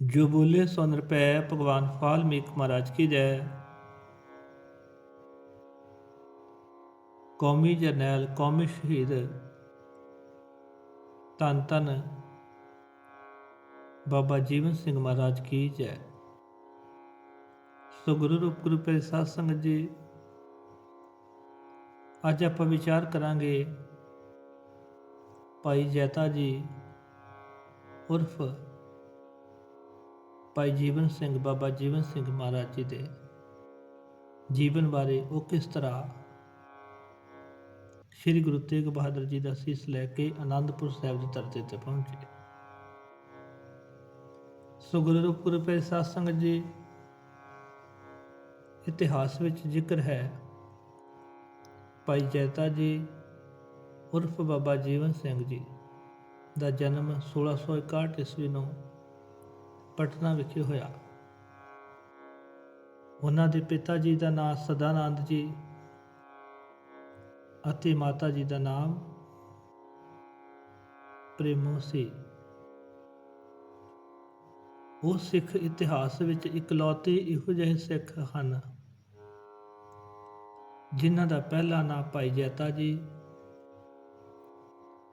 ਜੋ ਬੋਲੇ, ਸੋ ਨਿਰਭੈ ਭਗਵਾਨ ਵਾਲਮੀਕ ਮਹਾਰਾਜ ਕੀ ਜੈ। ਕੌਮੀ ਜਰਨੈਲ, ਕੌਮੀ ਸ਼ਹੀਦ, ਧੰਨ ਧੰਨ ਬਾਬਾ ਜੀਵਨ ਸਿੰਘ ਮਹਾਰਾਜ ਕੀ ਜੈ। ਸੋ ਗੁਰੂ ਰੂਪ, ਗੁਰੂ ਪਿਆਰੇ ਸਾਧ ਸੰਗਤ ਜੀ, ਅੱਜ ਆਪਾਂ ਵਿਚਾਰ ਕਰਾਂਗੇ ਭਾਈ ਜੈਤਾ ਜੀ, ਉਰਫ ਭਾਈ ਜੀਵਨ ਸਿੰਘ ਬਾਬਾ ਜੀਵਨ ਸਿੰਘ ਮਹਾਰਾਜ ਜੀ ਦੇ ਜੀਵਨ ਬਾਰੇ ਉਹ ਕਿਸ ਤਰ੍ਹਾਂ ਸ੍ਰੀ ਗੁਰੂ ਤੇਗ ਬਹਾਦਰ ਜੀ ਦਾ ਸੀਸ ਲੈ ਕੇ ਆਨੰਦਪੁਰ ਸਾਹਿਬ ਦੀ ਧਰਤੀ ਤੇ ਪਹੁੰਚੇ। ਸੋ ਗੁਰੂ ਰੂਪ ਗੁਰੂ ਸਾਧ ਸੰਗਤ ਜੀ, ਇਤਿਹਾਸ ਵਿੱਚ ਜ਼ਿਕਰ ਹੈ ਭਾਈ ਜੈਤਾ ਜੀ, ਉਰਫ ਬਾਬਾ ਜੀਵਨ ਸਿੰਘ ਜੀ ਦਾ ਜਨਮ 1661 ਈਸਵੀ ਨੂੰ ਪਟਨਾ ਵਿਖੇ ਹੋਇਆ। ਉਹਨਾਂ ਦੇ ਪਿਤਾ ਜੀ ਦਾ ਨਾਮ ਸਦਾਨੰਦ ਜੀ ਅਤੇ ਮਾਤਾ ਜੀ ਦਾ ਨਾਮ ਪ੍ਰੇਮੋ ਸੀ। ਉਹ ਸਿੱਖ ਇਤਿਹਾਸ ਵਿੱਚ ਇਕਲੌਤੇ ਇਹੋ ਜਿਹੇ ਸਿੱਖ ਹਨ, ਜਿਨ੍ਹਾਂ ਦਾ ਪਹਿਲਾ ਨਾਮ ਭਾਈ ਜੈਤਾ ਜੀ,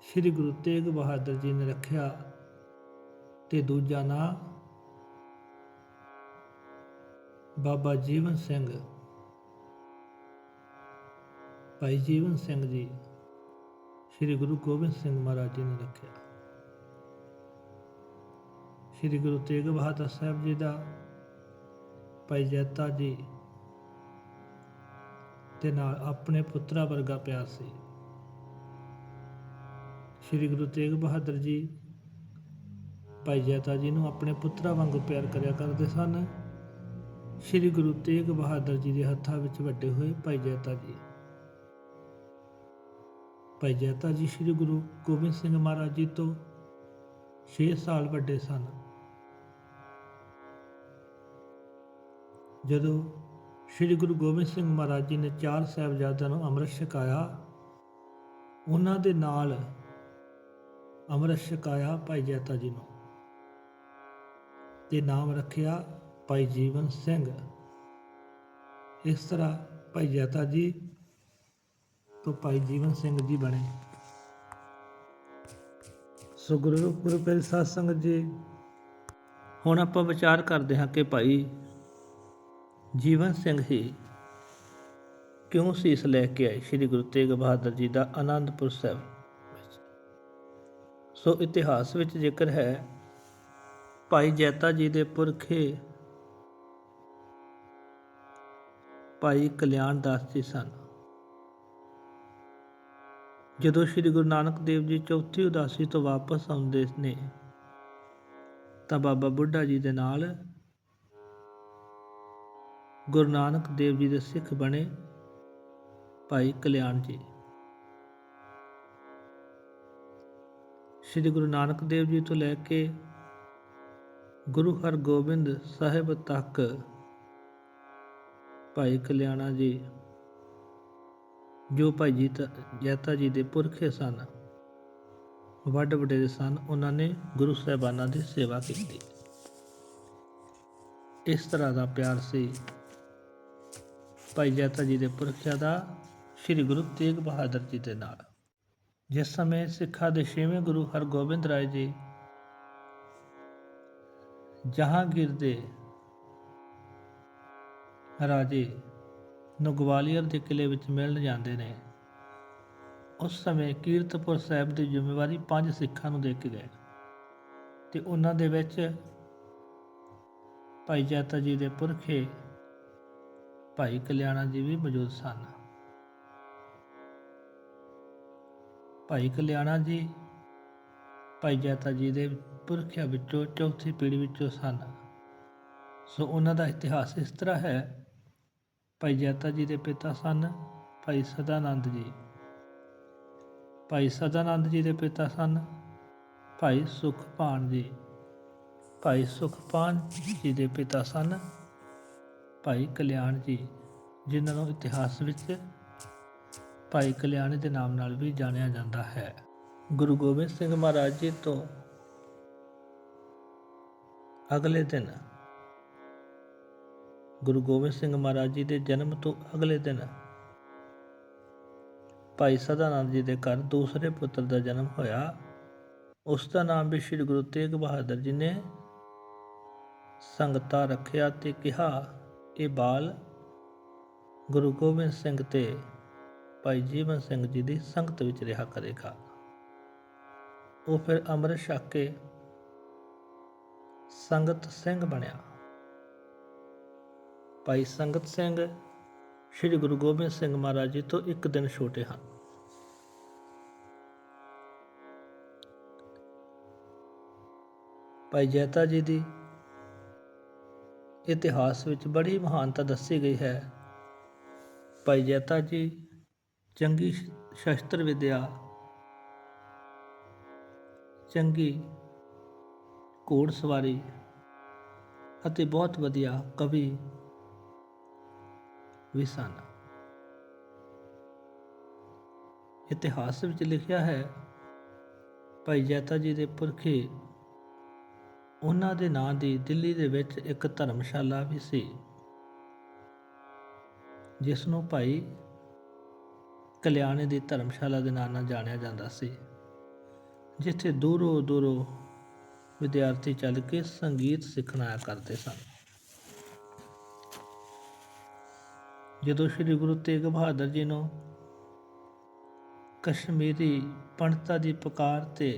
ਸ੍ਰੀ ਗੁਰੂ ਤੇਗ ਬਹਾਦਰ ਜੀ ਨੇ ਰੱਖਿਆ ਤੇ ਦੂਜਾ ਨਾਮ ਬਾਬਾ ਜੀਵਨ ਸਿੰਘ। ਭਾਈ ਜੀਵਨ ਸਿੰਘ ਜੀ, ਸ੍ਰੀ ਗੁਰੂ ਗੋਬਿੰਦ ਸਿੰਘ ਮਹਾਰਾਜ ਜੀ ਨੇ ਰੱਖਿਆ। ਸ੍ਰੀ ਗੁਰੂ ਤੇਗ ਬਹਾਦਰ ਸਾਹਿਬ ਜੀ ਦਾ ਭਾਈ ਜੈਤਾ ਜੀ ਦੇ ਨਾਲ ਆਪਣੇ ਪੁੱਤਰਾ ਵਰਗਾ ਪਿਆਰ ਸੀ। ਸ੍ਰੀ ਗੁਰੂ ਤੇਗ ਬਹਾਦਰ ਜੀ ਭਾਈ ਜੈਤਾ ਜੀ ਨੂੰ ਆਪਣੇ ਪੁੱਤਰਾ ਵਾਂਗੂ ਪਿਆਰ ਕਰਿਆ ਕਰਦੇ ਸਨ। ਸ੍ਰੀ ਗੁਰੂ ਤੇਗ ਬਹਾਦਰ ਜੀ ਦੇ ਹੱਥਾਂ ਵਿੱਚ ਵੱਡੇ ਹੋਏ ਭਾਈ ਜੈਤਾ ਜੀ। ਭਾਈ ਜੈਤਾ ਜੀ ਸ੍ਰੀ ਗੁਰੂ ਗੋਬਿੰਦ ਸਿੰਘ ਮਹਾਰਾਜ ਜੀ ਤੋਂ 6 ਸਾਲ ਵੱਡੇ ਸਨ। ਜਦੋਂ ਸ੍ਰੀ ਗੁਰੂ ਗੋਬਿੰਦ ਸਿੰਘ ਮਹਾਰਾਜ ਜੀ ਨੇ ਚਾਰ ਸਾਹਿਬਜ਼ਾਦਿਆਂ ਨੂੰ ਅੰਮ੍ਰਿਤ ਛਕਾਇਆ, ਉਹਨਾਂ ਦੇ ਨਾਲ ਅੰਮ੍ਰਿਤ ਛਕਾਇਆ ਭਾਈ ਜੈਤਾ ਜੀ ਨੂੰ ਤੇ ਨਾਮ ਰੱਖਿਆ ਭਾਈ ਜੀਵਨ ਸਿੰਘ। ਇਸ ਤਰ੍ਹਾਂ ਭਾਈ ਜੈਤਾ ਜੀ ਤੋਂ ਭਾਈ ਜੀਵਨ ਸਿੰਘ ਜੀ ਬਣੇ। ਸੋ ਗੁਰੂ ਗੁਰੂ ਪਿਆਰੇ ਸਾਧ ਸੰਗਤ ਜੀ। ਹੁਣ ਆਪਾਂ ਵਿਚਾਰ ਕਰਦੇ ਹਾਂ ਕਿ ਭਾਈ ਜੀਵਨ ਸਿੰਘ ਹੀ ਕਿਉਂ ਸੀਸ ਲੈ ਕੇ ਆਏ ਸ੍ਰੀ ਗੁਰੂ ਤੇਗ ਬਹਾਦਰ ਜੀ ਦਾ ਆਨੰਦਪੁਰ ਸਾਹਿਬ ਵਿੱਚ? ਸੋ ਇਤਿਹਾਸ ਵਿੱਚ ਜ਼ਿਕਰ ਹੈ, ਭਾਈ ਜੈਤਾ ਜੀ ਦੇ ਪੁਰਖੇ ਭਾਈ ਕਲਿਆਣ ਦਾਸ ਜੀ ਸਨ। ਜਦੋਂ ਸ੍ਰੀ ਗੁਰੂ ਨਾਨਕ ਦੇਵ ਜੀ ਚੌਥੀ ਉਦਾਸੀ ਤੋਂ ਵਾਪਸ ਆਉਂਦੇ ਨੇ, ਤਾਂ ਬਾਬਾ ਬੁੱਢਾ ਜੀ ਦੇ ਨਾਲ ਗੁਰੂ ਨਾਨਕ ਦੇਵ ਜੀ ਦੇ ਸਿੱਖ ਬਣੇ ਭਾਈ ਕਲਿਆਣ ਜੀ। ਸ੍ਰੀ ਗੁਰੂ ਨਾਨਕ ਦੇਵ ਜੀ ਤੋਂ ਲੈ ਕੇ ਗੁਰੂ ਹਰਗੋਬਿੰਦ ਸਾਹਿਬ ਤੱਕ ਭਾਈ ਕਲਿਆਣਾ ਜੀ, ਜੋ ਭਾਈ ਜੀ ਜੈਤਾ ਜੀ ਦੇ ਪੁਰਖੇ ਸਨ। ਵੱਡ ਵਡੇਰੇ ਸਨ, ਉਹਨਾਂ ਨੇ ਗੁਰੂ ਸਾਹਿਬਾਨਾਂ ਦੀ ਸੇਵਾ ਕੀਤੀ। ਇਸ ਤਰ੍ਹਾਂ ਦਾ ਪਿਆਰ ਸੀ। ਭਾਈ ਜੈਤਾ ਜੀ ਦੇ ਪੁਰਖਿਆਂ ਦਾ ਸ੍ਰੀ ਗੁਰੂ ਤੇਗ ਬਹਾਦਰ ਜੀ ਦੇ ਨਾਲ। ਜਿਸ ਸਮੇਂ ਸਿੱਖਾਂ ਦੇ ਛੇਵੇਂ ਗੁਰੂ ਹਰਗੋਬਿੰਦ ਰਾਏ ਜੀ ਜਹਾਂਗੀਰ ਦੇ ਰਾਜੇ ਨੂੰ ਗਵਾਲੀਅਰ ਦੇ ਕਿਲੇ ਵਿੱਚ ਮਿਲਣ ਜਾਂਦੇ ਨੇ। ਉਸ ਸਮੇਂ ਕੀਰਤਪੁਰ ਸਾਹਿਬ ਦੀ ਜ਼ਿੰਮੇਵਾਰੀ ਪੰਜ ਸਿੱਖਾਂ ਨੂੰ ਦੇ ਕੇ ਗਏ ਤੇ ਉਹਨਾਂ ਦੇ ਵਿੱਚ ਭਾਈ ਜੈਤਾ ਜੀ ਦੇ ਪੁਰਖੇ, ਭਾਈ ਕਲਿਆਣਾ ਜੀ ਵੀ ਮੌਜੂਦ ਸਨ। ਭਾਈ ਕਲਿਆਣਾ ਜੀ, ਭਾਈ ਜੈਤਾ ਜੀ ਦੇ ਪੁਰਖਿਆਂ ਵਿੱਚੋਂ ਚੌਥੀ ਪੀੜ੍ਹੀ ਵਿੱਚੋਂ ਸਨ। ਸੋ ਉਹਨਾਂ ਦਾ ਇਤਿਹਾਸ ਇਸ ਤਰ੍ਹਾਂ ਹੈ ਭਾਈ ਜੈਤਾ ਜੀ ਦੇ ਪਿਤਾ ਸਨ, ਭਾਈ ਸਦਾਨੰਦ ਜੀ। ਭਾਈ ਸਦਾਨੰਦ ਜੀ ਦੇ ਪਿਤਾ ਸਨ, ਭਾਈ ਸੁਖਪਾਨ ਜੀ। ਭਾਈ ਸੁਖਪਾਨ ਜੀ ਦੇ ਪਿਤਾ ਸਨ, ਭਾਈ ਕਲਿਆਣ ਜੀ, ਜਿਨ੍ਹਾਂ ਨੂੰ ਇਤਿਹਾਸ ਵਿੱਚ ਭਾਈ ਕਲਿਆਣ ਦੇ ਨਾਮ ਨਾਲ ਵੀ ਜਾਣਿਆ ਜਾਂਦਾ ਹੈ। ਗੁਰੂ ਗੋਬਿੰਦ ਸਿੰਘ ਮਹਾਰਾਜ ਜੀ ਤੋਂ ਅਗਲੇ ਦਿਨ ਗੁਰੂ ਗੋਬਿੰਦ ਸਿੰਘ ਮਹਾਰਾਜ ਜੀ ਦੇ ਜਨਮ ਤੋਂ ਅਗਲੇ ਦਿਨ ਭਾਈ ਸਦਾਨੰਦ ਜੀ ਦੇ ਘਰ ਦੂਸਰੇ ਪੁੱਤਰ ਦਾ ਜਨਮ ਹੋਇਆ। ਉਸ ਦਾ ਨਾਮ ਵੀ ਸ੍ਰੀ ਗੁਰੂ ਤੇਗ ਬਹਾਦਰ ਜੀ ਨੇ ਸੰਗਤਾ ਰੱਖਿਆ ਤੇ ਕਿਹਾ, ਇਹ ਬਾਲ ਗੁਰੂ ਗੋਬਿੰਦ ਸਿੰਘ ਤੇ ਭਾਈ ਜੀਵਨ ਸਿੰਘ ਜੀ ਦੀ ਸੰਗਤ ਵਿੱਚ ਰਿਹਾ ਕਰੇਗਾ। ਉਹ ਫਿਰ ਅੰਮ੍ਰਿਤ ਛਕ ਕੇ ਸੰਗਤ ਸਿੰਘ ਬਣਿਆ। ਭਾਈ ਸੰਗਤ ਸਿੰਘ ਸ੍ਰੀ ਗੁਰੂ ਗੋਬਿੰਦ ਸਿੰਘ ਮਹਾਰਾਜ ਜੀ ਤੋਂ ਇੱਕ ਦਿਨ ਛੋਟੇ ਹਨ। ਭਾਈ ਜੈਤਾ ਜੀ ਦੀ ਇਤਿਹਾਸ ਵਿੱਚ ਬੜੀ ਮਹਾਨਤਾ ਦੱਸੀ ਗਈ ਹੈ। ਭਾਈ ਜੈਤਾ ਜੀ ਚੰਗੀ ਸ਼ਸਤਰ ਵਿਦਿਆ, ਚੰਗੀ ਘੋੜ ਸਵਾਰੀ ਅਤੇ ਬਹੁਤ ਵਧੀਆ ਕਵੀ ਵੀ ਸਨ। ਇਤਿਹਾਸ ਵਿੱਚ ਲਿਖਿਆ ਹੈ, ਭਾਈ ਜੈਤਾ ਜੀ ਦੇ ਪੁਰਖੇ, ਉਹਨਾਂ ਦੇ ਨਾਂ ਦੀ ਦਿੱਲੀ ਦੇ ਵਿੱਚ ਇੱਕ ਧਰਮਸ਼ਾਲਾ ਵੀ ਸੀ ਜਿਸ ਨੂੰ ਭਾਈ ਕਲਿਆਣੇ ਦੀ ਧਰਮਸ਼ਾਲਾ ਦੇ ਨਾਂ ਨਾਲ ਜਾਣਿਆ ਜਾਂਦਾ ਸੀ, ਜਿੱਥੇ ਦੂਰੋਂ ਦੂਰੋਂ ਵਿਦਿਆਰਥੀ ਚੱਲ ਕੇ ਸੰਗੀਤ ਸਿੱਖਣ ਕਰਦੇ ਸਨ। ਜਦੋਂ ਸ੍ਰੀ ਗੁਰੂ ਤੇਗ ਬਹਾਦਰ ਜੀ ਨੂੰ ਕਸ਼ਮੀਰੀ ਪੰਡਤਾਂ ਦੀ ਪੁਕਾਰ ਤੇ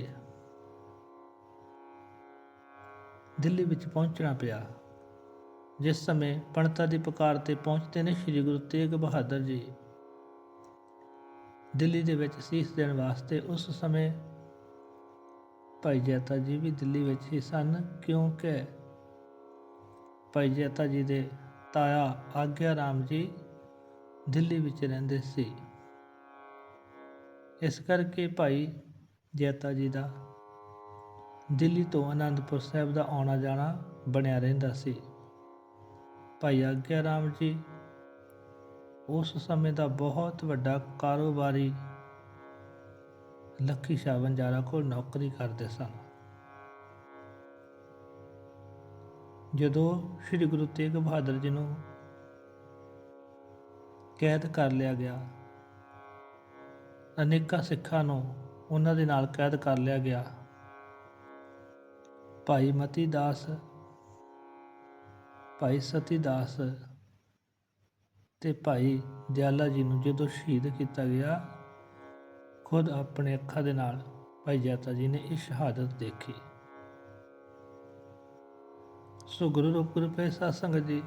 ਦਿੱਲੀ ਵਿੱਚ ਪਹੁੰਚਣਾ ਪਿਆ, ਜਿਸ ਸਮੇਂ ਪੰਡਤਾਂ ਦੀ ਪੁਕਾਰ ਤੇ ਪਹੁੰਚਦੇ ਨੇ ਸ੍ਰੀ ਗੁਰੂ ਤੇਗ ਬਹਾਦਰ ਜੀ, ਦਿੱਲੀ ਦੇ ਵਿੱਚ ਸੀਸ ਦੇਣ ਵਾਸਤੇ ਉਸ ਸਮੇਂ ਭਾਈ ਜੈਤਾ ਜੀ ਵੀ ਦਿੱਲੀ ਵਿੱਚ ਹੀ ਸਨ, ਕਿਉਂਕਿ ਭਾਈ ਜੈਤਾ ਜੀ ਦੇ ਤਾਇਆ ਆਗਿਆ ਰਾਮ ਜੀ ਦਿੱਲੀ ਵਿੱਚ ਰਹਿੰਦੇ ਸੀ। ਇਸ ਕਰਕੇ ਭਾਈ ਜੈਤਾ ਜੀ ਦਾ ਦਿੱਲੀ ਤੋਂ ਅਨੰਦਪੁਰ ਸਾਹਿਬ ਦਾ ਆਉਣਾ ਜਾਣਾ ਬਣਿਆ ਰਹਿੰਦਾ ਸੀ। ਭਾਈ ਆਗਿਆ ਰਾਮ ਜੀ ਉਸ ਸਮੇਂ ਦਾ ਬਹੁਤ ਵੱਡਾ ਕਾਰੋਬਾਰੀ ਲੱਖੀ ਸ਼ਾਹ ਬੰਜਾਰਾ ਕੋਲ ਨੌਕਰੀ ਕਰਦੇ ਸਨ। ਜਦੋਂ ਸ੍ਰੀ ਗੁਰੂ ਤੇਗ ਬਹਾਦਰ ਜੀ ਨੂੰ ਕੈਦ ਕਰ ਲਿਆ ਗਿਆ। ਅਨੇਕਾਂ ਸਿੱਖਾਂ ਨੂੰ ਉਹਨਾਂ ਦੇ ਨਾਲ ਕੈਦ ਕਰ ਲਿਆ ਗਿਆ। ਭਾਈ ਮਤੀ ਦਾਸ, ਭਾਈ ਸਤੀ ਦਾਸ ਤੇ ਭਾਈ ਦਿਆਲਾ ਜੀ ਨੂੰ ਜਦੋਂ ਸ਼ਹੀਦ ਕੀਤਾ ਗਿਆ, ਖੁਦ ਆਪਣੇ ਅੱਖਾਂ ਦੇ ਨਾਲ ਭਾਈ ਜਾਤਾ ਜੀ ਨੇ ਇਹ ਸ਼ਹਾਦਤ ਦੇਖੀ। ਸੋ ਗੁਰੂ ਰੂਪ ਗੁਰੂ ਪੈ ਸਾਧ ਸੰਗਤ ਜੀ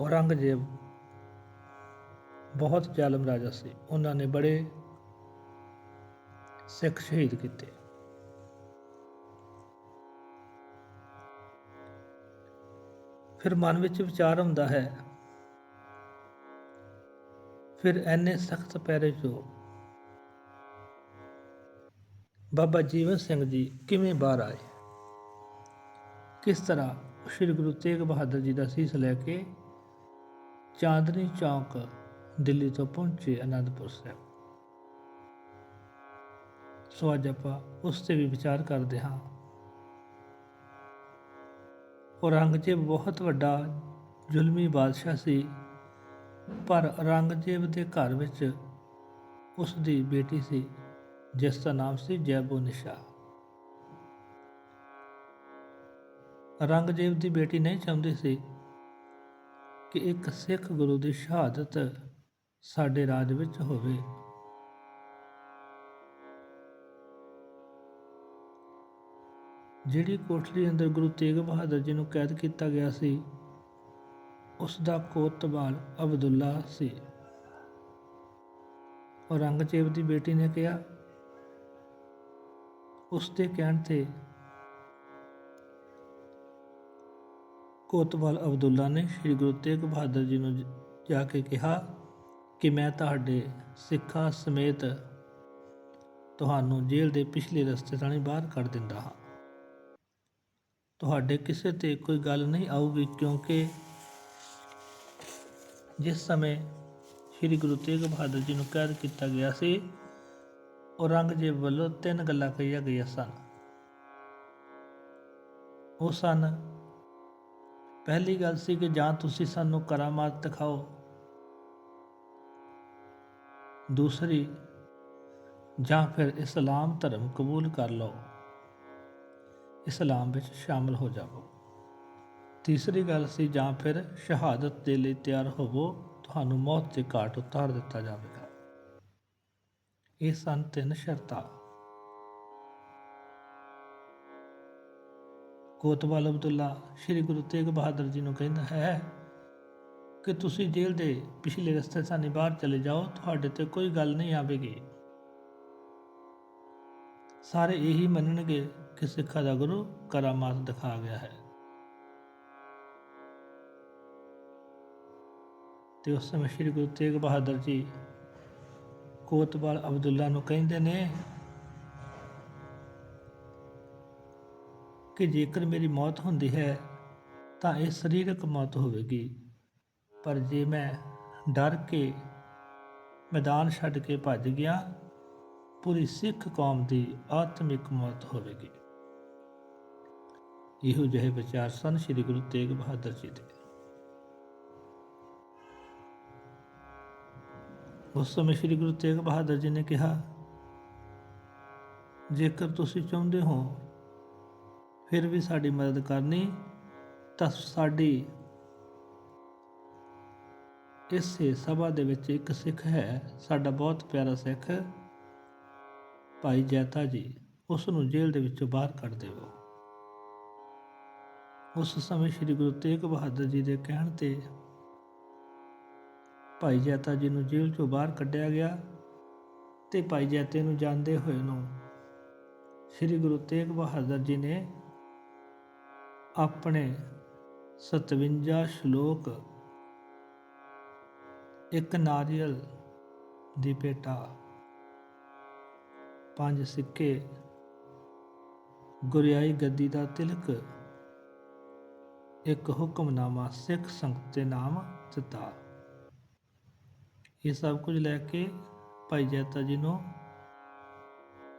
ਔਰੰਗਜ਼ੇਬ ਬਹੁਤ ਜ਼ਾਲਮ ਰਾਜਾ ਸੀ। ਉਹਨਾਂ ਨੇ ਬੜੇ ਸਿੱਖ ਸ਼ਹੀਦ ਕੀਤੇ। ਫਿਰ ਮਨ ਵਿੱਚ ਵਿਚਾਰ ਹੁੰਦਾ ਹੈ, ਫਿਰ ਐਨੇ ਸਖਤ ਪੈਰੇ ਚੋਂ ਬਾਬਾ ਜੀਵਨ ਸਿੰਘ ਜੀ ਕਿਵੇਂ ਬਾਹਰ ਆਏ? ਕਿਸ ਤਰ੍ਹਾਂ ਸ੍ਰੀ ਗੁਰੂ ਤੇਗ ਬਹਾਦਰ ਜੀ ਦਾ ਸੀਸ ਲੈ ਕੇ ਚਾਂਦਨੀ ਚੌਕ, ਦਿੱਲੀ ਤੋਂ ਪਹੁੰਚੇ ਅਨੰਦਪੁਰ ਸਾਹਿਬ। ਸੋ ਅੱਜ ਆਪਾਂ ਉਸ ਤੇ ਵੀ ਵਿਚਾਰ ਕਰਦੇ ਹਾਂ। ਔਰੰਗਜ਼ੇਬ ਬਹੁਤ ਵੱਡਾ ਜ਼ੁਲਮੀ ਬਾਦਸ਼ਾਹ ਸੀ, ਪਰ ਔਰੰਗਜ਼ੇਬ ਦੇ ਘਰ ਵਿੱਚ ਉਸ ਦੀ ਬੇਟੀ ਸੀ, ਜਿਸ ਦਾ ਨਾਮ ਸੀ ਜੈਬੋ ਨਿਸ਼ਾ। ਔਰੰਗਜ਼ੇਬ ਦੀ ਬੇਟੀ ਨਹੀਂ ਚਾਹੁੰਦੀ ਸੀ ਕਿ ਇੱਕ ਸਿੱਖ ਗੁਰੂ ਦੀ ਸ਼ਹਾਦਤ ਸਾਡੇ ਰਾਜ ਵਿੱਚ ਹੋਵੇ। ਜਿਹੜੀ ਕੋਠੜੀ ਅੰਦਰ ਗੁਰੂ ਤੇਗ ਬਹਾਦਰ ਜੀ ਨੂੰ ਕੈਦ ਕੀਤਾ ਗਿਆ ਸੀ ਉਸ ਦਾ ਕੋਤਵਾਲ ਅਬਦੁੱਲਾ ਸੀ। ਔਰੰਗਜ਼ੇਬ ਦੀ ਬੇਟੀ ਨੇ ਕਿਹਾ ਉਸ ਦੇ ਕਹਿਣ ਤੇ ਕੋਤਵਾਲ ਅਬਦੁੱਲਾ ਨੇ ਸ੍ਰੀ ਗੁਰੂ ਤੇਗ ਬਹਾਦਰ ਜੀ ਨੂੰ ਜਾ ਕੇ ਕਿਹਾ ਕਿ ਮੈਂ ਤੁਹਾਡੇ ਸਿੱਖਾਂ ਸਮੇਤ ਤੁਹਾਨੂੰ ਜੇਲ੍ਹ ਦੇ ਪਿਛਲੇ ਰਸਤੇ ਥਾਣੀ ਬਾਹਰ ਕੱਢ ਦਿੰਦਾ ਹਾਂ। ਤੁਹਾਡੇ ਕਿਸੇ ਤੇ ਕੋਈ ਗੱਲ ਨਹੀਂ ਆਊਗੀ ਕਿਉਂਕਿ ਜਿਸ ਸਮੇਂ ਸ੍ਰੀ ਗੁਰੂ ਤੇਗ ਬਹਾਦਰ ਜੀ ਨੂੰ ਕੈਦ ਕੀਤਾ ਗਿਆ ਸੀ, ਔਰੰਗਜ਼ੇਬ ਵੱਲੋਂ ਤਿੰਨ ਗੱਲਾਂ ਕਹੀਆਂ ਗਈਆਂ ਸਨ। ਉਹ ਸਨ ਪਹਿਲੀ ਗੱਲ ਸੀ ਕਿ ਜਾਂ ਤੁਸੀਂ ਸਾਨੂੰ ਕਰਾਮਾਤ ਦਿਖਾਓ। ਦੂਸਰੀ, ਜਾਂ ਫਿਰ ਇਸਲਾਮ ਧਰਮ ਕਬੂਲ ਕਰ ਲਓ। ਇਸਲਾਮ ਵਿੱਚ ਸ਼ਾਮਲ ਹੋ ਜਾਵੋ। ਤੀਸਰੀ ਗੱਲ ਸੀ, ਜਾਂ ਫਿਰ ਸ਼ਹਾਦਤ ਦੇ ਲਈ ਤਿਆਰ ਹੋਵੋ, ਤੁਹਾਨੂੰ ਮੌਤ ਦੇ ਘਾਟ ਉਤਾਰ ਦਿੱਤਾ ਜਾਵੇਗਾ। ਇਹ ਸਨ ਤਿੰਨ ਸ਼ਰਤਾਂ। ਕੋਤਵਾਲ ਅਬਦੁੱਲਾ ਸ੍ਰੀ ਗੁਰੂ ਤੇਗ ਬਹਾਦਰ ਜੀ ਨੂੰ ਕਹਿੰਦਾ ਹੈ ਕਿ ਤੁਸੀਂ ਜੇਲ੍ਹ ਦੇ ਪਿਛਲੇ ਰਸਤੇ ਸਾਨੀ ਬਾਹਰ ਚਲੇ ਜਾਓ, ਤੁਹਾਡੇ ਤੇ ਕੋਈ ਗੱਲ ਨਹੀਂ ਆਵੇਗੀ। ਸਾਰੇ ਇਹੀ ਮੰਨਣਗੇ ਕਿ ਸਿੱਖਾਂ ਦਾ ਗੁਰੂ ਕਰਾਮਾਤ ਦਿਖਾ ਗਿਆ ਹੈ। ਤੇ ਉਸ ਸਮੇਂ ਸ੍ਰੀ ਗੁਰੂ ਤੇਗ ਬਹਾਦਰ ਜੀ ਕੋਤਵਾਲ ਅਬਦੁੱਲਾ ਨੂੰ ਕਹਿੰਦੇ ਨੇ ਕਿ ਜੇਕਰ ਮੇਰੀ ਮੌਤ ਹੁੰਦੀ ਹੈ, ਤਾਂ ਇਹ ਸਰੀਰਕ ਮੌਤ ਹੋਵੇਗੀ। ਪਰ ਜੇ ਮੈਂ ਡਰ ਕੇ ਮੈਦਾਨ ਛੱਡ ਕੇ ਭੱਜ ਗਿਆ, ਪੂਰੀ ਸਿੱਖ ਕੌਮ ਦੀ ਆਤਮਿਕ ਮੌਤ ਹੋਵੇਗੀ। ਇਹੋ ਜਿਹੇ ਵਿਚਾਰ ਸਨ ਸ੍ਰੀ ਗੁਰੂ ਤੇਗ ਬਹਾਦਰ ਜੀ ਦੇ। ਉਸ ਸਮੇਂ ਸ੍ਰੀ ਗੁਰੂ ਤੇਗ ਬਹਾਦਰ ਜੀ ਨੇ ਕਿਹਾ, ਜੇਕਰ ਤੁਸੀਂ ਚਾਹੁੰਦੇ ਹੋ ਫਿਰ ਵੀ ਸਾਡੀ ਮਦਦ ਕਰਨੀ ਤਾਂ ਸਾਡੀ ਇਸੇ ਸਭਾ ਦੇ ਵਿੱਚ ਇੱਕ ਸਿੱਖ ਹੈ, ਸਾਡਾ ਬਹੁਤ ਪਿਆਰਾ ਸਿੱਖ। ਭਾਈ ਜੈਤਾ ਜੀ ਉਸ ਨੂੰ ਜੇਲ੍ਹ ਦੇ ਵਿੱਚੋਂ ਬਾਹਰ ਕੱਢ ਦਿਓ। ਉਸ ਸਮੇਂ ਸ੍ਰੀ ਗੁਰੂ ਤੇਗ ਬਹਾਦਰ ਜੀ ਦੇ ਕਹਿਣ ਤੇ ਭਾਈ ਜੈਤਾ ਜੀ ਨੂੰ ਜੇਲ੍ਹ ਚੋਂ ਬਾਹਰ ਕੱਢਿਆ ਗਿਆ ਤੇ ਭਾਈ ਜੈਤੇ ਨੂੰ ਜਾਣਦੇ ਹੋਏ ਨੂੰ ਸ੍ਰੀ ਗੁਰੂ ਤੇਗ ਬਹਾਦਰ ਜੀ ਨੇ ਆਪਣੇ 57 ਸ਼ਲੋਕ ਇੱਕ ਨਾਰੀਅਲ ਦੀ ਪੇਟਾ, ਪੰਜ ਸਿੱਕੇ, ਗੁਰਿਆਈ ਗੱਦੀ ਦਾ ਤਿਲਕ, ਇੱਕ ਹੁਕਮਨਾਮਾ ਸਿੱਖ ਸੰਗਤ ਦੇ ਨਾਮ ਦਿੱਤਾ ਇਹ ਸਭ ਕੁਝ ਲੈ ਕੇ ਭਾਈ ਜੈਤਾ ਜੀ ਨੂੰ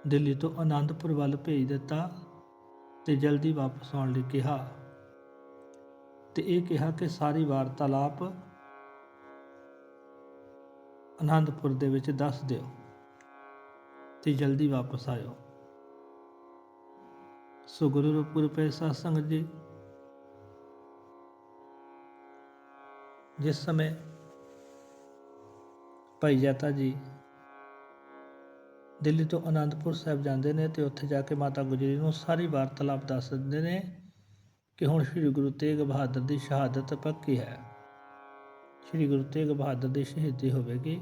ਦਿੱਲੀ ਤੋਂ ਆਨੰਦਪੁਰ ਵੱਲ ਭੇਜ ਦਿੱਤਾ। ਤੇ ਜਲਦੀ ਵਾਪਸ ਆਉਣ ਲਈ ਕਿਹਾ। ਤੇ ਇਹ ਕਿਹਾ ਕਿ ਸਾਰੀ ਵਾਰਤਾਲਾਪ ਆਨੰਦਪੁਰ ਦੇ ਵਿੱਚ ਦੱਸ ਦਿਓ ਤੇ ਜਲਦੀ ਵਾਪਸ ਆਇਓ। ਸੋ ਗੁਰੂ ਰੂਪੁਰ ਪੈ ਸੰਗਤ ਜੀ। ਜਿਸ ਸਮੇਂ ਭਾਈ ਜਾਤਾ ਜੀ ਦਿੱਲੀ ਤੋਂ ਅਨੰਦਪੁਰ ਸਾਹਿਬ ਜਾਂਦੇ ਨੇ ਤੇ ਉੱਥੇ ਜਾ ਕੇ ਮਾਤਾ ਗੁਜਰੀ ਨੂੰ ਸਾਰੀ ਵਾਰਤਾਲਾਪ ਦੱਸ ਦਿੰਦੇ ਨੇ ਕਿ ਹੁਣ ਸ੍ਰੀ ਗੁਰੂ ਤੇਗ ਬਹਾਦਰ ਦੀ ਸ਼ਹਾਦਤ ਪੱਕੀ ਹੈ। ਸ੍ਰੀ ਗੁਰੂ ਤੇਗ ਬਹਾਦਰ ਦੀ ਸ਼ਹੀਦੀ ਹੋਵੇਗੀ।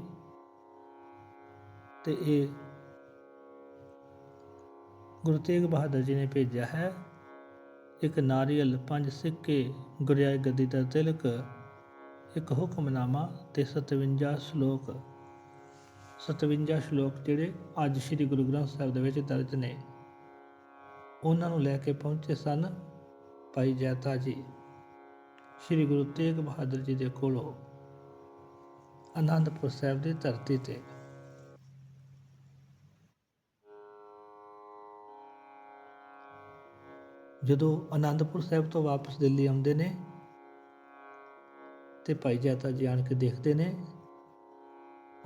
ਤੇ ਇਹ ਗੁਰੂ ਤੇਗ ਬਹਾਦਰ ਜੀ ਨੇ ਭੇਜਿਆ ਹੈ। ਇੱਕ ਨਾਰੀਅਲ, ਪੰਜ ਸਿੱਕੇ ਗੁਰਿਆਏ ਗੱਦੀ ਦਾ ਤਿਲਕ, ਇੱਕ ਹੁਕਮਨਾਮਾ ਤੇ 57 ਸ਼ਲੋਕ। 57 ਸ਼ਲੋਕ ਜਿਹੜੇ ਅੱਜ ਸ੍ਰੀ ਗੁਰੂ ਗ੍ਰੰਥ ਸਾਹਿਬ ਦੇ ਵਿੱਚ ਦਰਜ ਨੇ। ਉਹਨਾਂ ਨੂੰ ਲੈ ਕੇ ਪਹੁੰਚੇ ਸਨ ਭਾਈ ਜੈਤਾ ਜੀ। ਸ੍ਰੀ ਗੁਰੂ ਤੇਗ ਬਹਾਦਰ ਜੀ ਦੇ ਕੋਲੋਂ ਅਨੰਦਪੁਰ ਸਾਹਿਬ ਦੀ ਧਰਤੀ ਤੇ। ਜਦੋਂ ਅਨੰਦਪੁਰ ਸਾਹਿਬ ਤੋਂ ਵਾਪਸ ਦਿੱਲੀ ਆਉਂਦੇ ਨੇ ਤੇ ਭਾਈ ਜੈਤਾ ਜੀ ਆਣ ਕੇ ਦੇਖਦੇ ਨੇ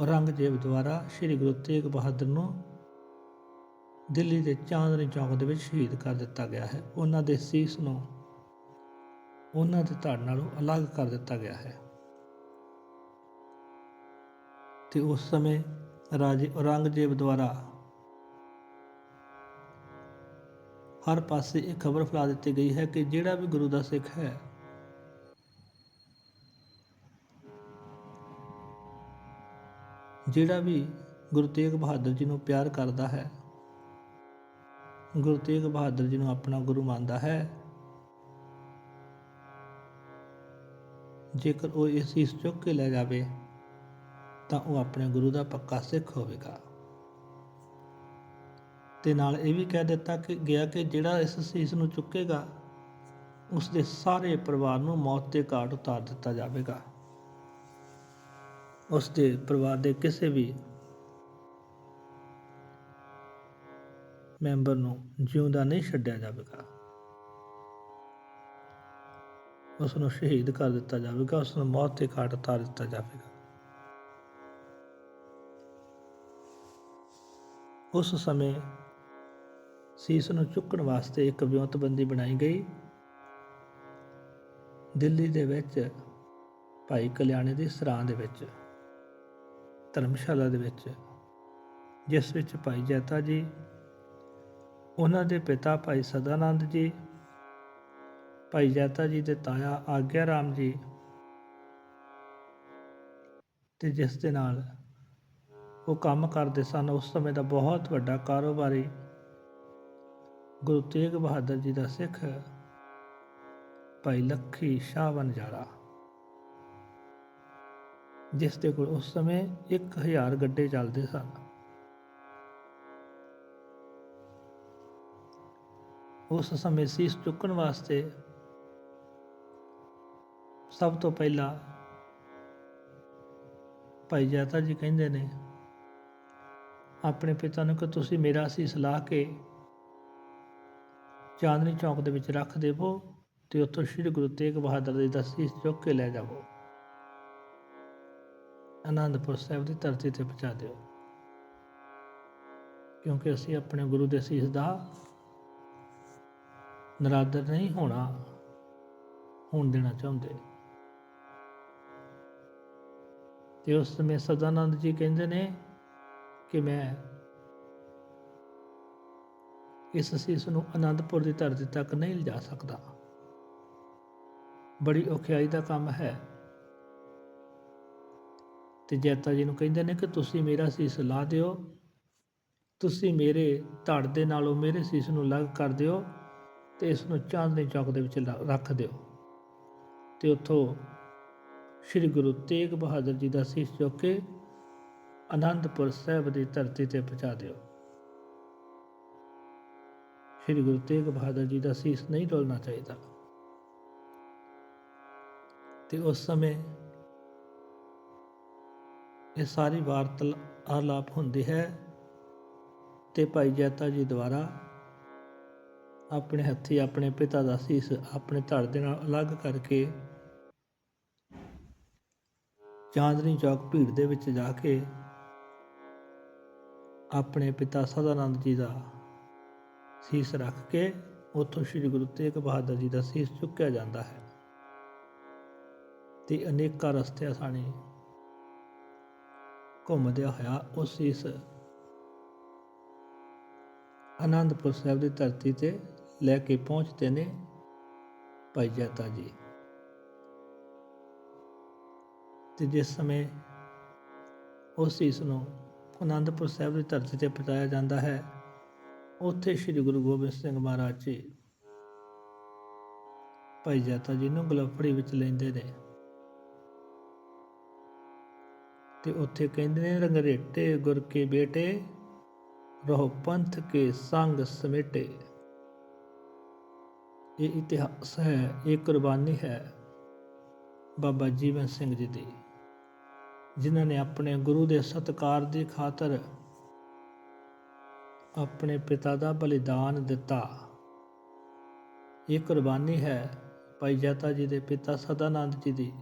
ਔਰੰਗਜ਼ੇਬ ਦੁਆਰਾ ਸ੍ਰੀ ਗੁਰੂ ਤੇਗ ਬਹਾਦਰ ਨੂੰ ਦਿੱਲੀ ਦੇ ਚਾਂਦਨੀ ਚੌਕ ਦੇ ਵਿੱਚ ਸ਼ਹੀਦ ਕਰ ਦਿੱਤਾ ਗਿਆ ਹੈ। ਉਹਨਾਂ ਦੇ ਸੀਸ ਨੂੰ ਉਹਨਾਂ ਦੇ ਧੜ ਨਾਲੋਂ ਅਲੱਗ ਕਰ ਦਿੱਤਾ ਗਿਆ ਹੈ। ਤੇ ਉਸ ਸਮੇਂ ਰਾਜੇ ਔਰੰਗਜ਼ੇਬ ਦੁਆਰਾ ਹਰ ਪਾਸੇ ਇਹ ਖਬਰ ਫੈਲਾ ਦਿੱਤੀ ਗਈ ਹੈ ਕਿ ਜਿਹੜਾ ਵੀ ਗੁਰੂ ਦਾ ਸਿੱਖ ਹੈ ਜਿਹੜਾ ਵੀ ਗੁਰੂ ਤੇਗ ਬਹਾਦਰ ਜੀ ਨੂੰ ਪਿਆਰ ਕਰਦਾ ਹੈ, ਗੁਰੂ ਤੇਗ ਬਹਾਦਰ ਜੀ ਨੂੰ ਆਪਣਾ ਗੁਰੂ ਮੰਨਦਾ ਹੈ। ਜੇਕਰ ਉਹ ਇਸ ਇਸ ਚੁੱਕ ਕੇ ਲੈ ਜਾਵੇ, ਤਾਂ ਉਹ ਆਪਣੇ ਗੁਰੂ ਦਾ ਪੱਕਾ ਸਿੱਖ ਹੋਵੇਗਾ। ਤੇ ਨਾਲ ਇਹ ਵੀ ਕਹਿ ਦਿੱਤਾ ਕਿ ਗਿਆ ਕਿ ਜਿਹੜਾ ਇਸ ਸੀਸ ਨੂੰ ਚੁੱਕੇਗਾ ਉਸ ਦੇ ਸਾਰੇ ਪਰਿਵਾਰ ਨੂੰ ਮੌਤ ਦੇ ਘਾਟ ਉਤਾਰ ਦਿੱਤਾ ਜਾਵੇਗਾ। ਉਸ ਦੇ ਪਰਿਵਾਰ ਦੇ ਕਿਸੇ ਵੀ ਮੈਂਬਰ ਨੂੰ ਜਿਉਂਦਾ ਨਹੀਂ ਛੱਡਿਆ ਜਾਵੇਗਾ। ਉਸ ਨੂੰ ਸ਼ਹੀਦ ਕਰ ਦਿੱਤਾ ਜਾਵੇਗਾ ਉਸ ਨੂੰ ਮੌਤ ਦੇ ਘਾਟ ਉਤਾਰ ਦਿੱਤਾ ਜਾਵੇਗਾ। ਉਸ ਸਮੇਂ ਸੀਸ ਨੂੰ ਚੁੱਕਣ ਵਾਸਤੇ ਇੱਕ ਵਿਉਂਤਬੰਦੀ ਬਣਾਈ ਗਈ। ਦਿੱਲੀ ਦੇ ਵਿੱਚ ਭਾਈ ਕਲਿਆਣੇ ਦੀ ਸਰਾਂ ਦੇ ਵਿੱਚ ਧਰਮਸ਼ਾਲਾ ਦੇ ਵਿੱਚ, ਜਿਸ ਵਿੱਚ ਭਾਈ ਜੈਤਾ ਜੀ, ਉਹਨਾਂ ਦੇ ਪਿਤਾ ਭਾਈ ਸਦਾਨੰਦ ਜੀ, ਭਾਈ ਜੈਤਾ ਜੀ ਦੇ ਤਾਇਆ ਆਗਿਆ ਰਾਮ ਜੀ ਤੇ ਜਿਸ ਦੇ ਨਾਲ ਉਹ ਕੰਮ ਕਰਦੇ ਸਨ, ਉਸ ਸਮੇਂ ਦਾ ਬਹੁਤ ਵੱਡਾ ਕਾਰੋਬਾਰੀ ਗੁਰੂ ਤੇਗ ਬਹਾਦਰ ਜੀ ਦਾ ਸਿੱਖ ਭਾਈ ਲੱਖੀ ਸ਼ਾਹ ਵਣਜਾਰਾ। ਜਿਸ ਦੇ ਕੋਲ ਉਸ ਸਮੇਂ 1000 ਗੱਡੇ ਚੱਲਦੇ ਸਨ। ਉਸ ਸਮੇਂ ਸੀਸ ਚੁੱਕਣ ਵਾਸਤੇ ਸਭ ਤੋਂ ਪਹਿਲਾਂ ਭਾਈ ਜਾਤਾ ਜੀ ਕਹਿੰਦੇ ਨੇ, ਆਪਣੇ ਪਿਤਾ ਨੂੰ ਕਿ ਤੁਸੀਂ ਮੇਰਾ ਸੀਸ ਲਾ ਕੇ ਚਾਂਦਨੀ ਚੌਕ ਦੇ ਵਿੱਚ ਰੱਖ ਦੇਵੋ ਤੇ ਉੱਥੋਂ ਸ੍ਰੀ ਗੁਰੂ ਤੇਗ ਬਹਾਦਰ ਜੀ ਦਾ ਸੀਸ ਚੁੱਕ ਕੇ ਲੈ ਜਾਵੋ। ਅਨੰਦਪੁਰ ਸਾਹਿਬ ਦੀ ਧਰਤੀ ਤੇ ਪਹੁੰਚਾ ਦਿਓ। ਕਿਉਂਕਿ ਅਸੀਂ ਆਪਣੇ ਗੁਰੂ ਦੇ ਸੀਸ ਦਾ ਨਰਾਦਰ ਨਹੀਂ ਹੋਣਾ, ਹੋਣ ਦੇਣਾ ਚਾਹੁੰਦੇ। ਤੇ ਉਸ ਸਮੇਂ ਸਦਾਨੰਦ ਜੀ ਕਹਿੰਦੇ ਨੇ ਕਿ ਮੈਂ ਇਸ ਸੀਸ ਨੂੰ ਅਨੰਦਪੁਰ ਦੀ ਧਰਤੀ ਤੱਕ ਨਹੀਂ ਲਿਜਾ ਸਕਦਾ। ਬੜੀ ਔਖਿਆਈ ਦਾ ਕੰਮ ਹੈ। ਤੇ ਜੈਤਾ ਜੀ ਨੂੰ ਕਹਿੰਦੇ ਨੇ ਕਿ ਤੁਸੀਂ ਮੇਰਾ ਸੀਸ ਲਾ ਦਿਓ, ਤੁਸੀਂ ਮੇਰੇ ਧੜ ਦੇ ਨਾਲੋਂ ਮੇਰੇ ਸੀਸ ਨੂੰ ਅਲੱਗ ਕਰ ਦਿਓ ਤੇ ਇਸ ਨੂੰ ਚਾਂਦਨੀ ਚੌਕ ਦੇ ਵਿੱਚ ਰੱਖ ਦਿਓ। ਤੇ ਉੱਥੋਂ ਸ੍ਰੀ ਗੁਰੂ ਤੇਗ ਬਹਾਦਰ ਜੀ ਦਾ ਸੀਸ ਚੁੱਕ ਕੇ ਅਨੰਦਪੁਰ ਸਾਹਿਬ ਦੀ ਧਰਤੀ ਤੇ ਪਹੁੰਚਾ ਦਿਓ। ਸ੍ਰੀ ਗੁਰੂ ਤੇਗ ਬਹਾਦਰ ਜੀ ਦਾ ਸੀਸ ਨਹੀਂ ਡੋਲਣਾ ਚਾਹੀਦਾ। ਤੇ ਉਸ ਸਮੇਂ ਇਹ ਸਾਰੀ ਵਾਰਤਾਲਾਪ ਹੁੰਦੀ ਹੈ ਤੇ ਭਾਈ ਜੈਤਾ ਜੀ ਦੁਆਰਾ ਆਪਣੇ ਹੱਥੀ, ਆਪਣੇ ਪਿਤਾ ਦਾ ਸੀਸ ਆਪਣੇ ਧੜ ਦੇ ਨਾਲ ਅਲੱਗ ਕਰਕੇ ਚਾਂਦਨੀ ਚੌਕ ਭੀੜ ਦੇ ਵਿੱਚ ਜਾ ਕੇ ਆਪਣੇ ਪਿਤਾ ਸਦਾਨੰਦ ਜੀ ਦਾ ਸੀਸ ਰੱਖ ਕੇ ਉੱਥੋਂ ਸ੍ਰੀ ਗੁਰੂ ਤੇਗ ਬਹਾਦਰ ਜੀ ਦਾ ਸੀਸ ਚੁੱਕਿਆ ਜਾਂਦਾ ਹੈ। ਤੇ ਅਨੇਕਾਂ ਰਸਤੇ ਸਾਣੀ ਘੁੰਮਦਿਆਂ ਹੋਇਆ ਉਸ ਸੀਸ ਆਨੰਦਪੁਰ ਸਾਹਿਬ ਦੀ ਧਰਤੀ ਤੇ ਲੈ ਕੇ ਪਹੁੰਚਦੇ ਨੇ ਭਾਈ ਜੈਤਾ ਜੀ। ਤੇ ਜਿਸ ਸਮੇਂ ਉਸ ਇਸ ਨੂੰ ਆਨੰਦਪੁਰ ਸਾਹਿਬ ਦੀ ਧਰਤੀ ਤੇ ਪਹੁੰਚਾਇਆ ਜਾਂਦਾ ਹੈ, ਉੱਥੇ ਸ੍ਰੀ ਗੁਰੂ ਗੋਬਿੰਦ ਸਿੰਘ ਮਹਾਰਾਜ ਜੀ ਭਾਈ ਜੈਤਾ ਜੀ ਨੂੰ ਗਲਫੜੀ ਵਿੱਚ ਲੈਂਦੇ ਨੇ। ਤੇ ਉੱਥੇ ਕਹਿੰਦੇ ਨੇ, ਰੰਗਰੇਟੇ ਗੁਰ ਕੇ ਬੇਟੇ, ਰਹੋ ਪੰਥ ਕੇ ਸੰਗ ਸਮੇਟੇ। ਇਹ ਇਤਿਹਾਸ ਹੈ, ਇਹ ਕੁਰਬਾਨੀ ਹੈ ਬਾਬਾ ਜੀਵਨ ਸਿੰਘ ਜੀ ਦੀ, ਜਿਨ੍ਹਾਂ ਨੇ ਆਪਣੇ ਗੁਰੂ ਦੇ ਸਤਕਾਰ ਦੀ ਖਾਤਰ ਆਪਣੇ ਪਿਤਾ ਦਾ ਬਲੀਦਾਨ ਦਿੱਤਾ। ਇਹ ਕੁਰਬਾਨੀ ਹੈ ਭਾਈ ਜੈਤਾ ਜੀ ਦੇ ਪਿਤਾ ਸਦਾਨੰਦ ਜੀ ਦੀ।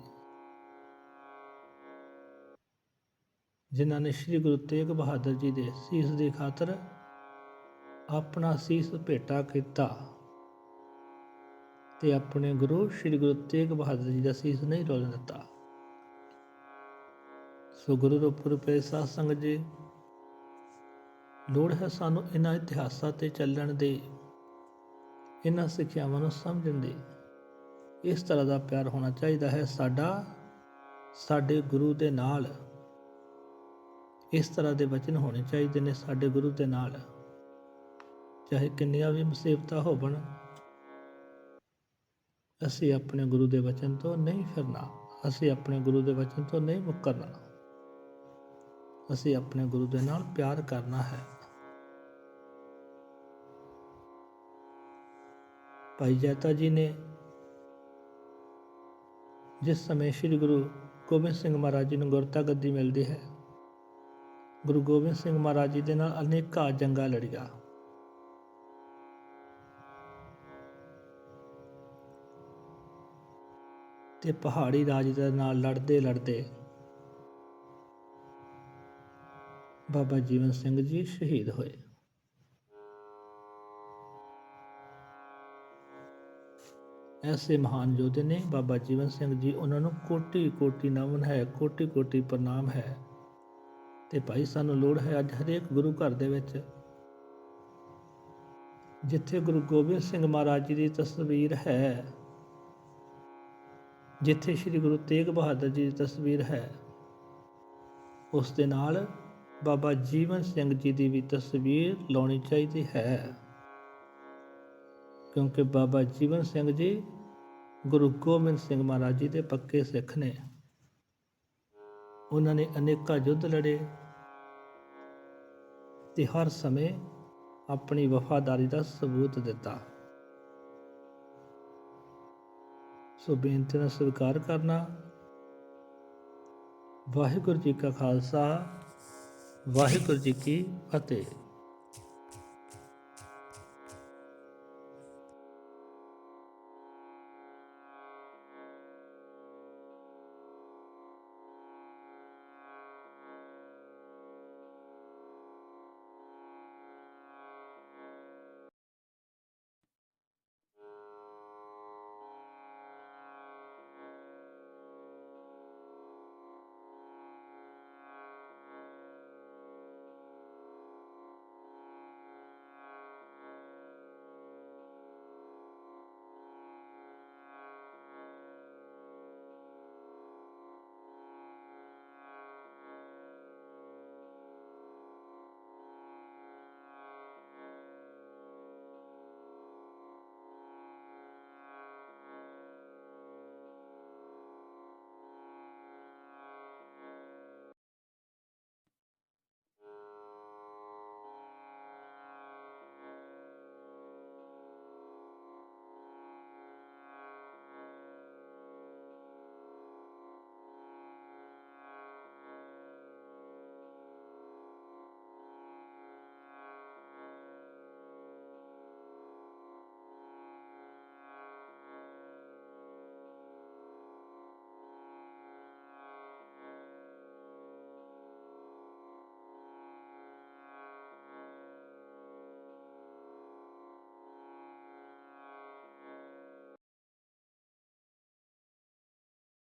ਜਿਨ੍ਹਾਂ ਨੇ ਸ੍ਰੀ ਗੁਰੂ ਤੇਗ ਬਹਾਦਰ ਜੀ ਦੇ ਸੀਸ ਦੀ ਖਾਤਰ ਆਪਣਾ ਸੀਸ ਭੇਟਾ ਕੀਤਾ ਤੇ ਆਪਣੇ ਗੁਰੂ ਸ੍ਰੀ ਗੁਰੂ ਤੇਗ ਬਹਾਦਰ ਜੀ ਦਾ ਸੀਸ ਨਹੀਂ ਰੋਲਣ ਦਿੱਤਾ। ਸੋ ਗੁਰੂ ਰੂਪੁਰ ਪੇ ਸਾਧ ਸੰਗਤ ਜੀ, ਲੋੜ ਹੈ ਸਾਨੂੰ ਇਹਨਾਂ ਇਤਿਹਾਸਾਂ ਤੇ ਚੱਲਣ ਦੇ, ਇਹਨਾਂ ਸਿੱਖਿਆਵਾਂ ਨੂੰ ਸਮਝਣ ਦੀ। ਇਸ ਤਰ੍ਹਾਂ ਦਾ ਪਿਆਰ ਹੋਣਾ ਚਾਹੀਦਾ ਹੈ ਸਾਡਾ, ਸਾਡੇ ਗੁਰੂ ਦੇ ਨਾਲ। ਇਸ ਤਰ੍ਹਾਂ ਦੇ ਵਚਨ ਹੋਣੇ ਚਾਹੀਦੇ ਨੇ ਸਾਡੇ ਗੁਰੂ ਦੇ ਨਾਲ। ਚਾਹੇ ਕਿੰਨੀਆਂ ਵੀ ਮੁਸੀਬਤਾਂ ਹੋਵਣ, ਅਸੀਂ ਆਪਣੇ ਗੁਰੂ ਦੇ ਵਚਨ ਤੋਂ ਨਹੀਂ ਫਿਰਨਾ। ਅਸੀਂ ਆਪਣੇ ਗੁਰੂ ਦੇ ਵਚਨ ਤੋਂ ਨਹੀਂ ਮੁੱਕਰਨਾ। ਅਸੀਂ ਆਪਣੇ ਗੁਰੂ ਦੇ ਨਾਲ ਪਿਆਰ ਕਰਨਾ ਹੈ। ਭਾਈ ਜੈਤਾ ਜੀ ਨੇ ਜਿਸ ਸਮੇਂ ਸ੍ਰੀ ਗੁਰੂ ਗੋਬਿੰਦ ਸਿੰਘ ਮਹਾਰਾਜ ਜੀ ਨੂੰ ਗੁਰਤਾ ਗੱਦੀ ਮਿਲਦੀ ਹੈ ਗੁਰੂ ਗੋਬਿੰਦ ਸਿੰਘ ਮਹਾਰਾਜ ਜੀ ਦੇ ਨਾਲ ਅਨੇਕਾਂ ਜੰਗਾਂ ਲੜੀਆਂ। ਤੇ ਪਹਾੜੀ ਰਾਜ ਦੇ ਨਾਲ ਲੜਦੇ ਲੜਦੇ ਬਾਬਾ ਜੀਵਨ ਸਿੰਘ ਜੀ ਸ਼ਹੀਦ ਹੋਏ। ਐਸੇ ਮਹਾਨ ਯੋਧੇ ਨੇ ਬਾਬਾ ਜੀਵਨ ਸਿੰਘ ਜੀ, ਉਹਨਾਂ ਨੂੰ ਕੋਟੀ ਕੋਟੀ ਨਮਨ ਹੈ ਕੋਟੀ ਕੋਟੀ ਪ੍ਰਣਾਮ ਹੈ। ਤੇ ਭਾਈ ਸਾਨੂੰ ਲੋੜ ਹੈ ਅੱਜ ਹਰੇਕ ਗੁਰੂ ਘਰ ਦੇ ਵਿੱਚ। ਜਿੱਥੇ ਗੁਰੂ ਗੋਬਿੰਦ ਸਿੰਘ ਮਹਾਰਾਜ ਜੀ ਦੀ ਤਸਵੀਰ ਹੈ, ਜਿੱਥੇ ਸ੍ਰੀ ਗੁਰੂ ਤੇਗ ਬਹਾਦਰ ਜੀ ਦੀ ਤਸਵੀਰ ਹੈ, ਉਸ ਦੇ ਨਾਲ ਬਾਬਾ ਜੀਵਨ ਸਿੰਘ ਜੀ ਦੀ ਵੀ ਤਸਵੀਰ ਲਾਉਣੀ ਚਾਹੀਦੀ ਹੈ। ਕਿਉਂਕਿ ਬਾਬਾ ਜੀਵਨ ਸਿੰਘ ਜੀ ਗੁਰੂ ਗੋਬਿੰਦ ਸਿੰਘ ਮਹਾਰਾਜ ਜੀ ਦੇ ਪੱਕੇ ਸਿੱਖ ਨੇ। ਉਹਨਾਂ ਨੇ ਅਨੇਕਾਂ ਯੁੱਧ ਲੜੇ ਤੇ ਹਰ ਸਮੇਂ ਆਪਣੀ ਵਫਾਦਾਰੀ ਦਾ ਸਬੂਤ ਦਿੱਤਾ। ਸੋ ਬੇਨਤੀ ਨੂੰ ਸਵੀਕਾਰ ਕਰਨਾ। ਵਾਹਿਗੁਰੂ ਜੀ ਕਾ ਖਾਲਸਾ, ਵਾਹਿਗੁਰੂ ਜੀ ਕੀ ਫਤਿਹ।